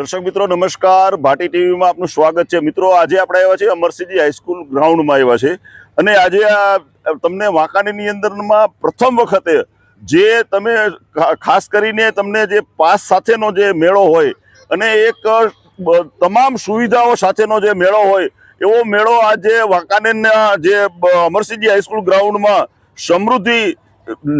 દર્શક મિત્રો, નમસ્કાર. ભાટી ટીવીમાં આપનું સ્વાગત છે. મિત્રો, આજે આપણે આવ્યા છે અમરસિંહજી હાઈસ્કૂલ ગ્રાઉન્ડમાં આવ્યા છે. અને આજે આ તમને વાંકાનેરની અંદરમાં પ્રથમ વખતે જે તમે ખાસ કરીને તમને જે પાસ સાથેનો જે મેળો હોય અને એક તમામ સુવિધાઓ સાથેનો જે મેળો હોય, એવો મેળો આજે વાંકાનેરના જે અમરસિંહજી હાઈસ્કૂલ ગ્રાઉન્ડમાં સમૃદ્ધિ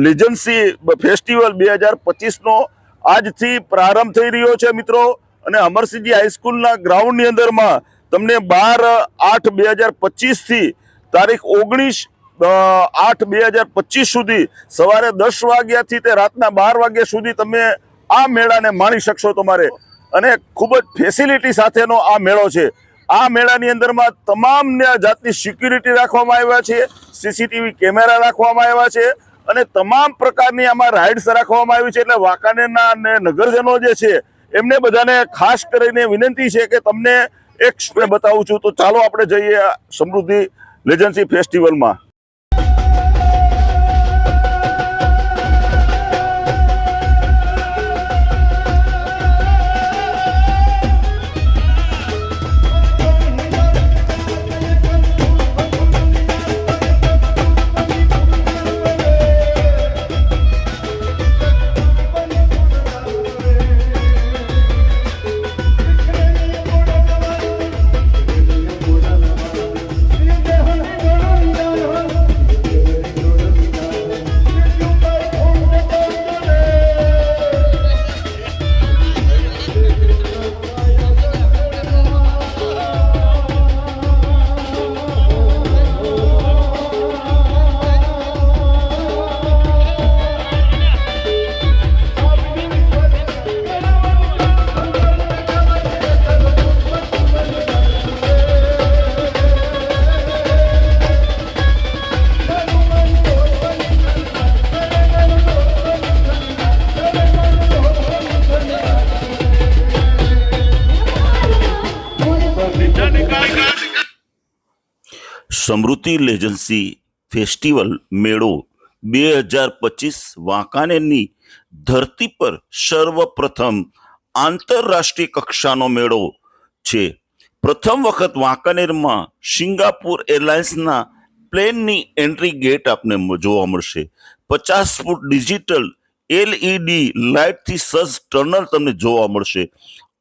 લેજન્સી ફેસ્ટિવલ બે હજાર પચીસનો આજથી પ્રારંભ થઈ રહ્યો છે, મિત્રો. અને અમરસિંહજી હાઈસ્કૂલના ગ્રાઉન્ડની અંદરમાં તમને બાર આઠ બે હજાર પચીસથી તારીખ ઓગણીસ આઠ બે હજાર પચીસ સુધી સવારે દસ વાગ્યાથી તે રાતના બાર વાગ્યા સુધી તમે આ મેળાને માણી શકશો તમારે. અને ખૂબ જ ફેસિલિટી સાથેનો આ મેળો છે. આ મેળાની અંદરમાં તમામ જાતની સિક્યુરિટી રાખવામાં આવ્યા છે, સીસીટીવી કેમેરા રાખવામાં આવ્યા છે અને તમામ પ્રકારની આમાં રાઇડ્સ રાખવામાં આવી છે. એટલે વાંકાનેરના અને નગરજનો જે છે એમને બધાને ખાસ કરીને વિનંતી છે કે તમને એક સ્પ્રે બતાવું છું. તો ચાલો આપણે જઈએ સમૃદ્ધિ લેજન્સી ફેસ્ટિવલમાં. સમૃદ્ધિ લેજન્સી ફેસ્ટિવલ મેળો બે હજાર પચીસ વાંકાનેરની ધરતી પર સર્વપ્રથમ આંતરરાષ્ટ્રીય કક્ષાનો મેળો છે. પ્રથમ વખત વાંકાનેરમાં સિંગાપુર એરલાઇન્સના પ્લેનની એન્ટ્રી ગેટ આપને જોવા મળશે. પચાસ ફૂટ ડિજિટલ એલઈડી લાઇટથી સજ્જ ટર્નલ તમને જોવા મળશે.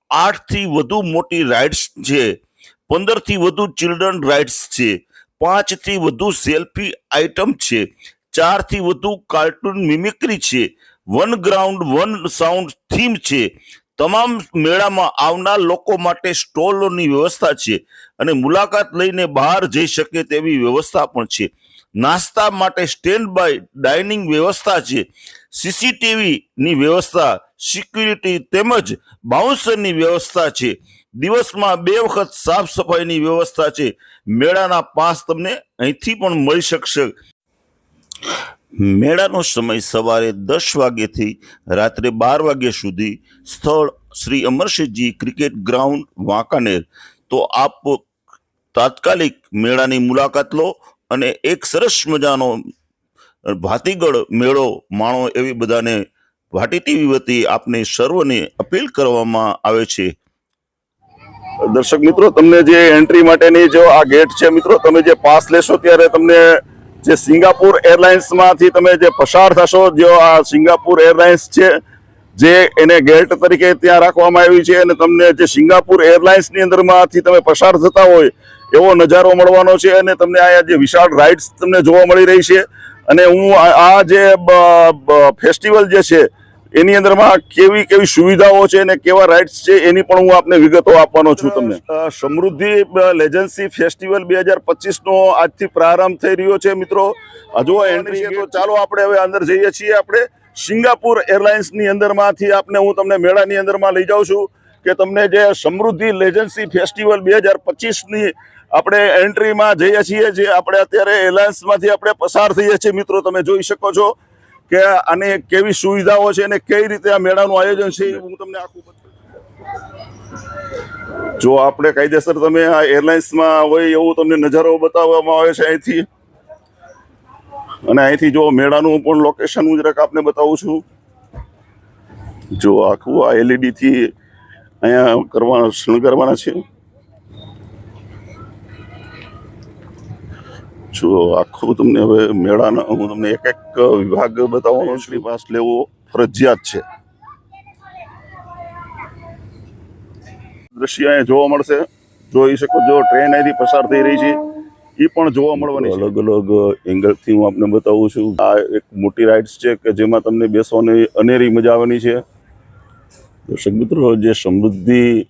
આઠથી વધુ મોટી રાઇડ્સ છે. પંદરથી વધુ ચિલ્ડ્રન રાઇડ્સ છે. પાંચથી વધુ સેલ્ફી આઇટમ છે. ચારથી વધુ કાર્ટૂન મિમિક્રી છે. One ground, one sound theme છે. તમામ મેળામાં આવનાર લોકો માટે સ્ટોલોની વ્યવસ્થા છે અને મુલાકાત લઈને બહાર જઈ શકે તેવી વ્યવસ્થા પણ છે. નાસ્તા માટે સ્ટેન્ડ બાય ડાઇનિંગ વ્યવસ્થા છે. સીસીટીવીની વ્યવસ્થા, સિક્યુરિટી તેમજ બાઉન્સરની વ્યવસ્થા છે. દિવસમાં બે વખત સાફ સફાઈની વ્યવસ્થા છે. મેળાના પાસ તમને અહીંથી પણ મળી શકશે. મેળાનો સમય સવારે દસ વાગ્યાથી રાત્રે બાર વાગ્યા સુધી સ્થળ શ્રી અમરસિંહજી ક્રિકેટ ગ્રાઉન્ડ, વાંકાનેર. તો આપ તાત્કાલિક મેળાની મુલાકાત લો અને એક સરસ મજાનો ભાતીગળ મેળો માણો એવી બધાને ભાટી ટીવી વતી આપને સર્વને અપીલ કરવામાં આવે છે. દર્શક મિત્રો, તમને જે એન્ટ્રી માટેની જો આ ગેટ છે મિત્રો, તમે જે પાસ લેશો ત્યારે તમને જે સિંગાપુર એરલાઇન્સમાંથી તમે જે પસાર થશો, જો આ સિંગાપુર એરલાઇન્સ છે, જે એને ગેટ તરીકે ત્યાં રાખવામાં આવી છે અને તમને જે સિંગાપુર એરલાઇન્સની અંદરમાંથી તમે પસાર થતા હોય, એવો નજારો મળવાનો છે અને તમને આ જે વિશાળ રાઇડ્સ તમને જોવા મળી રહી છે. અને હું આ જે ફેસ્ટિવલ જે છે એની અંદરમાં કેવી કેવી સુવિધાઓ છે અને કેવા રાઇટ્સ છે એની પણ હું આપને વિગતો આપવાનો છું તમને. સમૃદ્ધિ લેજન્સી ફેસ્ટિવલ બે હજાર પચીસનો આજથી પ્રારંભ થઈ રહ્યો છે મિત્રો. હજુ એન્ટ્રી છે તો ચાલો આપણે હવે અંદર જઈએ છીએ. આપણે સિંગાપુર એરલાઇન્સની અંદરમાંથી આપને હું તમને મેળાની અંદરમાં લઈ જાઉં છું કે તમને જે સમૃદ્ધિ લેજન્સી ફેસ્ટિવલ બે હજાર પચીસની આપણે એન્ટ્રીમાં જઈએ છીએ જે આપણે અત્યારે એરલાઇન્સમાંથી આપણે પસાર થઈએ છીએ. મિત્રો તમે જોઈ શકો છો કે આને કેવી સુવિધાઓ છે અને કઈ રીતે આ મેળાનું આયોજન છે હું તમને આખું જો આપણે કાયદેસર તમે આ એરલાઇન્સમાં હોય એવું તમને નજારો બતાવવામાં આવે છે અહીંથી. અને અહીંથી જો મેળાનું પણ લોકેશન હું જરાક આપને બતાવું છું. જો આખું આ એલઈડીથી અહીંયા કરવા શણગારવાના છે. જો આખું તમને હવે મેળાનો, હું તમને એક એક વિભાગ બતાવવાનો છું. પાસ લેવો ફરજિયાત છે. દ્રશ્ય અહીંયા જોવા મળશે. જોઈ શકો જો ટ્રેન અહીંથી પસાર થઈ રહી છે. એ પણ જોવા મળવાની અલગ અલગ એંગલથી હું આપને બતાવું છું. આ એક મોટી રાઇડ્સ છે કે જેમાં તમને બેસવાની અનેરી મજા આવવાની છે. દર્શક મિત્રો, જે સમૃદ્ધિ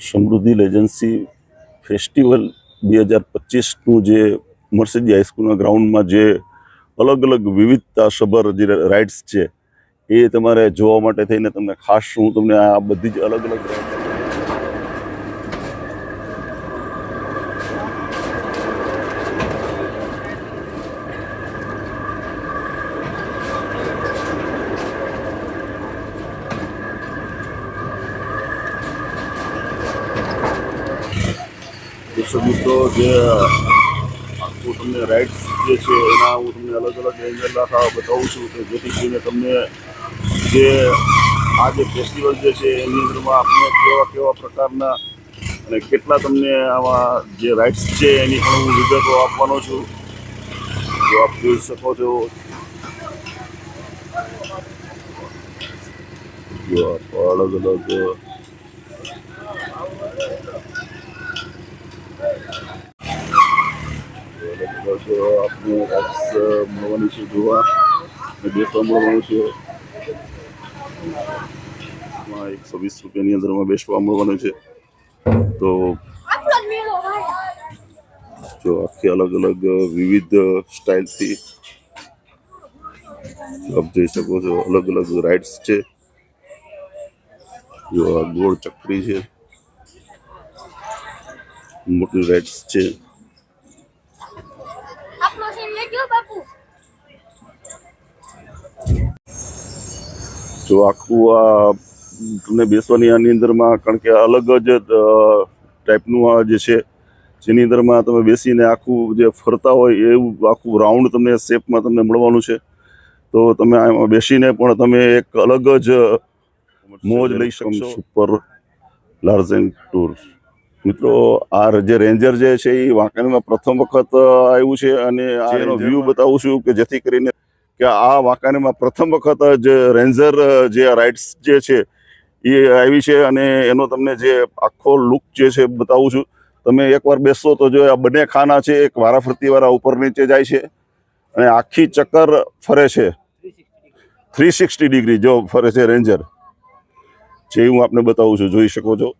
સમૃદ્ધિ લેજન્સી ફેસ્ટિવલ બે હજાર પચીસનું જે મર્સિડી હાઈસ્કૂલના ગ્રાઉન્ડમાં જે અલગ અલગ વિવિધતા સભર જે રાઇડ્સ છે, એ તમારે જોવા માટે થઈને તમને ખાસ હું તમને આ બધી જ અલગ અલગ દર્શક મિત્રો જે હું તમને રાઇડ્સ જે છે, એના હું તમને અલગ અલગ એંગલ બતાવું છું કે જેથી કરીને તમને જે, આ જે ફેસ્ટિવલ જે છે, એની અંદરમાં આપણે કેવા કેવા પ્રકારના અને કેટલા તમને આમાં જે રાઇડ્સ છે, એની પણ હું વિગતો આપવાનો છું. જો આપ જોઈ શકો છો. અલગ અલગ આપને એપ્સ મળવાની છે, જોવા. બેસવા મળવાનું છે. એકસો વીસ રૂપિયાની અંદરમાં બેસવા મળવાનું છે. તો જો આખી અલગ અલગ વિવિધ સ્ટાઇલથી આપ જોઈ શકો છો, અલગ અલગ રાઇડ્સ છે. જો આ ગોળ ચક્રી છે. મોટી રાઇડ્સ છે. જો આખું આ તમને બેસવાની આની અંદરમાં કારણ કે અલગ જ ટાઈપનું આ જે છે જેની અંદરમાં તમે બેસીને આખું જે ફરતા હોય એવું આખું રાઉન્ડ તમને શેપમાં તમને મળવાનું છે. તો તમે આમાં બેસીને પણ તમે એક અલગ જ મોજ લઈ શકશો. સુપર લાર્જન ટૂર મિત્રો આ જે રેન્જર જે છે એ વાંકાણીમાં પ્રથમ વખત આવ્યું છે અને આ એનો વ્યૂ બતાવું છું કે જેથી કરીને કે આ વાંકાનેરમાં પ્રથમ વખત જ રેન્જર જે રાઇડ્સ જે છે, એ આવી છે અને એનો તમને જે આખો લુક જે છે બતાવું છું. તમે એકવાર બેસશો તો જો આ બંને ખાના છે, એક વારાફરતી વાળા ઉપર નીચે જાય છે અને આખી ચક્કર ફરે છે. થ્રી સિક્સટી ડિગ્રી જો ફરે છે રેન્જર જે હું આપને બતાવું છું, જોઈ શકો છો.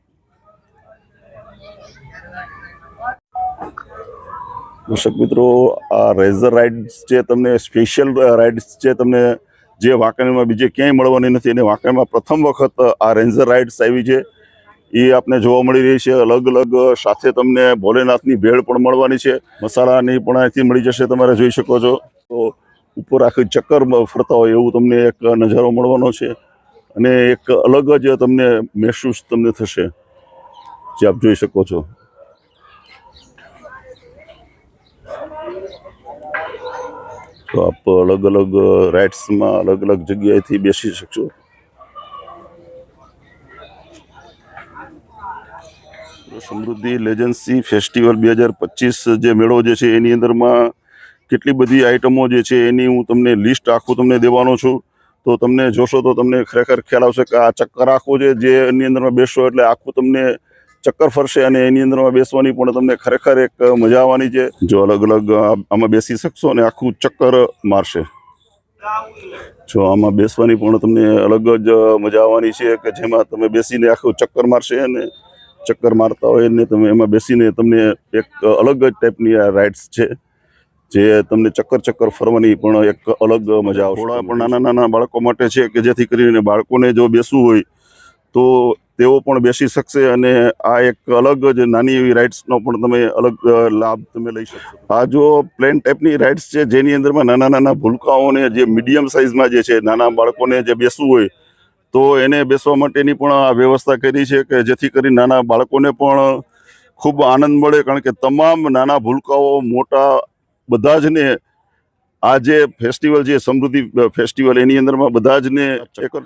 દર્શક મિત્રો, આ રેઝર રાઇડ્સ જે તમને સ્પેશિયલ રાઇડ્સ છે તમને, જે વાંકણીમાં બીજે ક્યાંય મળવાની નથી, અને વાંકાનેરમાં પ્રથમ વખત આ રેન્જર રાઇડ્સ આવી છે. એ આપને જોવા મળી રહી છે. અલગ અલગ સાથે તમને ભોલેનાથની ભેળ પણ મળવાની છે. મસાલાની પણ અહીંથી મળી જશે, તમારે જોઈ શકો છો. તો ઉપર આખી ચક્કર ફરતા હોય એવું તમને એક નજારો મળવાનો છે. અને એક અલગ જ તમને મહેસૂસ તમને થશે. જે આપ જોઈ શકો છો. તો આપ અલગ અલગ રાઇડ્સમાં અલગ અલગ જગ્યાએથી બેસી શકશો? સમૃદ્ધિ લેજન્સી ફેસ્ટિવલ બે હજાર પચીસ જે મેળો જે છે, એની અંદરમાં કેટલી બધી આઇટમો જે છે, એની હું તમને લિસ્ટ આખું તમને દેવાનો છું. તો તમને જોશો તો તમને ખરેખર ખ્યાલ આવશે કે આ ચક્કર આખું છે જે એની અંદરમાં બેસશો એટલે આખું તમને ચક્કર ફરશે અને એની અંદરમાં બેસવાની પણ તમને ખરેખર એક મજા આવવાની છે. જો અલગ અલગ આમાં બેસી શકશો અને આખું ચક્કર મારશે. જો આમાં બેસવાની પણ તમને અલગ જ મજા આવવાની છે કે જેમાં તમે બેસીને આખું ચક્કર મારશે અને ચક્કર મારતા હોય ને તમે એમાં બેસીને તમને એક અલગ જ ટાઈપની આ રાઇડ્સ છે, જે તમને ચક્કર ચક્કર ફરવાની પણ એક અલગ મજા આવશે. થોડા પણ નાના નાના બાળકો માટે છે કે જેથી કરીને બાળકોને જો બેસવું હોય તો તેઓ પણ બેસી શકશે અને આ એક અલગ જ નાની એવી રાઇડ્સનો પણ તમે અલગ લાભ તમે લઈ શકશો. આ જો પ્લેન ટાઈપની રાઇડ્સ છે, જેની અંદરમાં નાના નાના ભૂલકાઓને જે મીડિયમ સાઇઝમાં જે છે, નાના બાળકોને જે બેસવું હોય, તો એને બેસવા માટેની પણ આ વ્યવસ્થા કરી છે કે જેથી કરી નાના બાળકોને પણ ખૂબ આનંદ મળે, કારણ કે તમામ નાના ભૂલકાઓ મોટા બધા જ ને આ જે ફેસ્ટિવલ છે સમૃદ્ધિ ફેસ્ટિવલ એની અંદરમાં બધા જ ને એક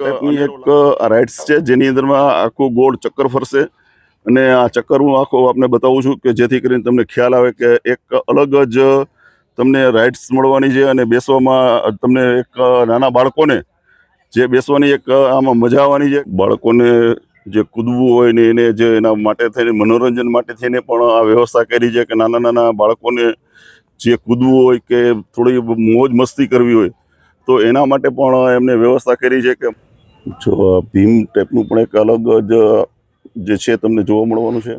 એક રાઇડ્સ છે જેની અંદરમાં આખું ગોળ ચક્કર ફરશે. અને આ ચક્કર હું આખો આપને બતાવું છું કે જેથી કરીને તમને ખ્યાલ આવે કે એક અલગ જ તમને રાઇડ્સ મળવાની છે અને બેસવામાં તમને એક નાના બાળકોને જે બેસવાની એક આમાં મજા આવવાની છે. બાળકોને જે કૂદવું હોય ને એને જે એના માટે થઈને મનોરંજન માટે થઈને પણ આ વ્યવસ્થા કરી છે કે નાના નાના બાળકોને જે કૂદવું હોય કે થોડી મોજ મસ્તી કરવી હોય, તો એના માટે પણ એમને વ્યવસ્થા કરી છે કે જો ભીમ ટાઈપનું પણ એક અલગ જ, જે છે, તમને જોવા મળવાનું છે.